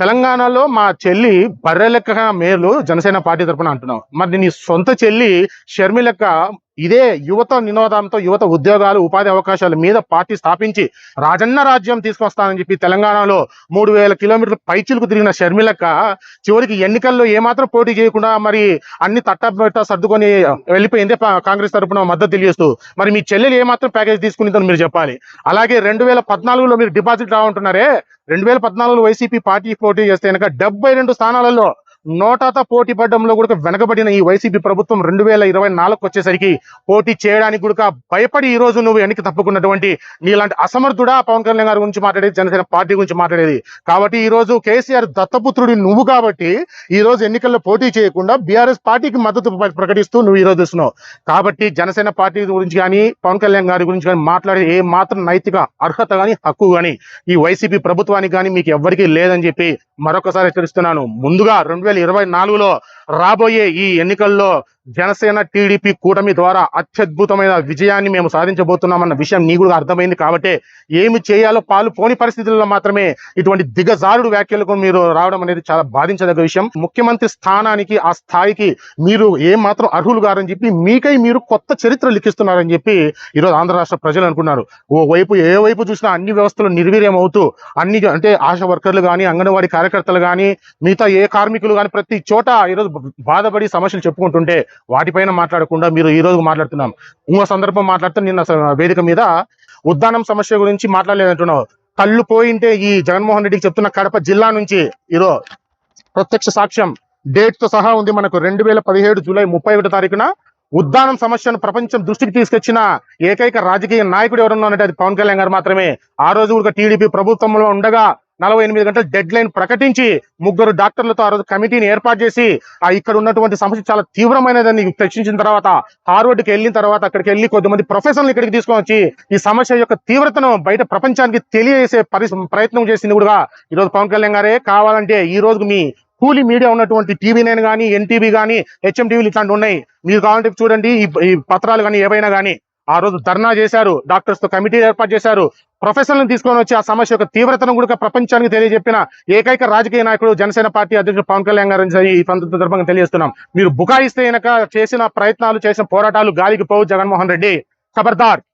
తెలంగాణలో మా చెల్లి బర్రె లెక్క మేలు జనసేన పార్టీ తరఫున అంటున్నావు. మరి నీ సొంత చెల్లి షర్మి లెక్క ఇదే యువత నినాదంతో యువత ఉద్యోగాలు ఉపాధి అవకాశాల మీద పార్టీ స్థాపించి రాజన్న రాజ్యం తీసుకొస్తానని చెప్పి తెలంగాణలో మూడు వేల కిలోమీటర్ల పైచులకు తిరిగిన షర్మిలక్క చివరికి ఎన్నికల్లో ఏమాత్రం పోటీ చేయకుండా మరి అన్ని తట్టబెట్ట సర్దుకొని వెళ్ళిపోయింది కాంగ్రెస్ తరఫున మద్దతు తెలియజేస్తూ మరి మీ చెల్లెలు ఏమాత్రం ప్యాకేజ్ తీసుకునిందని మీరు చెప్పాలి. అలాగే రెండు వేల పద్నాలుగులో మీరు డిపాజిట్ రావంటున్నారే రెండు వేల పద్నాలుగులో వైసీపీ పార్టీ పోటీ చేస్తే కనుక డెబ్బై రెండు స్థానాలలో నోటాతో పోటీ పడడంలో కూడా వెనకబడిన ఈ వైసీపీ ప్రభుత్వం రెండు వేల ఇరవై నాలుగు వచ్చేసరికి పోటీ చేయడానికి కూడా భయపడి ఈ రోజు నువ్వు వెనక్కి తప్పుకున్నటువంటి నీలాంటి అసమర్థుడా? పవన్ కళ్యాణ్ గారి గురించి మాట్లాడేది జనసేన పార్టీ గురించి మాట్లాడేది. కాబట్టి ఈ రోజు కేసీఆర్ దత్తపుత్రుడి నువ్వు కాబట్టి ఈ రోజు ఎన్నికల్లో పోటీ చేయకుండా బీఆర్ఎస్ పార్టీకి మద్దతు ప్రకటిస్తూ నువ్వు ఈ రోజు వస్తున్నావు. కాబట్టి జనసేన పార్టీ గురించి కానీ పవన్ కళ్యాణ్ గారి గురించి కానీ మాట్లాడే ఏ మాత్రం నైతిక అర్హత కానీ హక్కు కానీ ఈ వైసీపీ ప్రభుత్వానికి కానీ మీకు ఎవ్వరికీ లేదని చెప్పి మరొకసారి హెచ్చరిస్తున్నాను. ముందుగా రెండు వేల ఇరవై నాలుగులో రాబోయే ఈ ఎన్నికల్లో జనసేన టీడీపీ కూటమి ద్వారా అత్యద్భుతమైన విజయాన్ని మేము సాధించబోతున్నామన్న విషయం నీ కూడా అర్థమైంది కాబట్టి ఏమి చేయాలో పాలు పోని పరిస్థితుల్లో మాత్రమే ఇటువంటి దిగజారుడు వ్యాఖ్యలకు మీరు రావడం అనేది చాలా బాధించదగ్గ విషయం. ముఖ్యమంత్రి స్థానానికి ఆ స్థాయికి మీరు ఏం మాత్రం అర్హులు గారని చెప్పి మీకై మీరు కొత్త చరిత్ర లిఖిస్తున్నారని చెప్పి ఈరోజు ఆంధ్ర రాష్ట్ర ప్రజలు అనుకున్నారు. ఓ వైపు ఏ వైపు చూసినా అన్ని వ్యవస్థలు నిర్వీర్యం అవుతూ అన్ని అంటే ఆశా వర్కర్లు కానీ అంగన్వాడీ కార్యకర్తలు కానీ మిగతా ఏ కార్మికులు కానీ ప్రతి చోట ఈరోజు బాధపడి సమస్యలు చెప్పుకుంటుంటే వాటిపైన మాట్లాడకుండా మీరు ఈ రోజు మాట్లాడుతున్నాం. ఇంకో సందర్భం మాట్లాడుతూ నిన్న వేదిక మీద ఉద్దానం సమస్య గురించి మాట్లాడలేదంటున్నావు. కళ్ళు పోయింటే ఈ జగన్మోహన్ రెడ్డికి చెప్తున్న కడప జిల్లా నుంచి ఈరోజు ప్రత్యక్ష సాక్ష్యం డేట్తో సహా ఉంది మనకు రెండు వేల పదిహేడు జూలై ముప్పై ఒకటి తారీఖున. ఉద్దానం సమస్యను ప్రపంచం దృష్టికి తీసుకొచ్చిన ఏకైక రాజకీయ నాయకుడు ఎవరన్నా అంటే అది పవన్ కళ్యాణ్ గారు మాత్రమే. ఆ రోజు కూడా టీడీపీ ప్రభుత్వంలో ఉండగా నలభై ఎనిమిది గంటల డెడ్ లైన్ ప్రకటించి ముగ్గురు డాక్టర్లతో ఆ రోజు కమిటీని ఏర్పాటు చేసి ఆ ఇక్కడ ఉన్నటువంటి సమస్య చాలా తీవ్రమైనదని చర్చించిన తర్వాత హార్వర్డ్కి వెళ్ళిన తర్వాత అక్కడికి వెళ్ళి కొద్దిమంది ప్రొఫెషనల్ ఇక్కడికి తీసుకొని వచ్చి ఈ సమస్య యొక్క తీవ్రతను బయట ప్రపంచానికి తెలియజేసే పరి ప్రయత్నం చేసింది కూడా ఈ రోజు పవన్ కళ్యాణ్ గారే. కావాలంటే ఈ రోజు మీ కూలీ మీడియా ఉన్నటువంటి టీవీ నైన్ కానీ ఎన్టీవీ కానీ హెచ్ఎం టీవీలు ఇట్లాంటి ఉన్నాయి. మీరు కావాలంటే చూడండి ఈ పత్రాలు కానీ ఏవైనా కానీ ఆ రోజు ధర్నా చేశారు డాక్టర్స్తో కమిటీ ఏర్పాటు చేశారు. ప్రొఫెసర్లను తీసుకొని వచ్చి ఆ సమస్య యొక్క తీవ్రతను కూడా ప్రపంచానికి తెలియజెప్పిన ఏకైక రాజకీయ నాయకుడు జనసేన పార్టీ అధ్యక్షుడు పవన్ కళ్యాణ్ గారు ఈ సందర్భంగా తెలియజేస్తున్నాం. మీరు బుకాయిస్తే గనక చేసిన ప్రయత్నాలు చేసిన పోరాటాలు గాలికి పోవు జగన్మోహన్ రెడ్డి. ఖబర్దార్.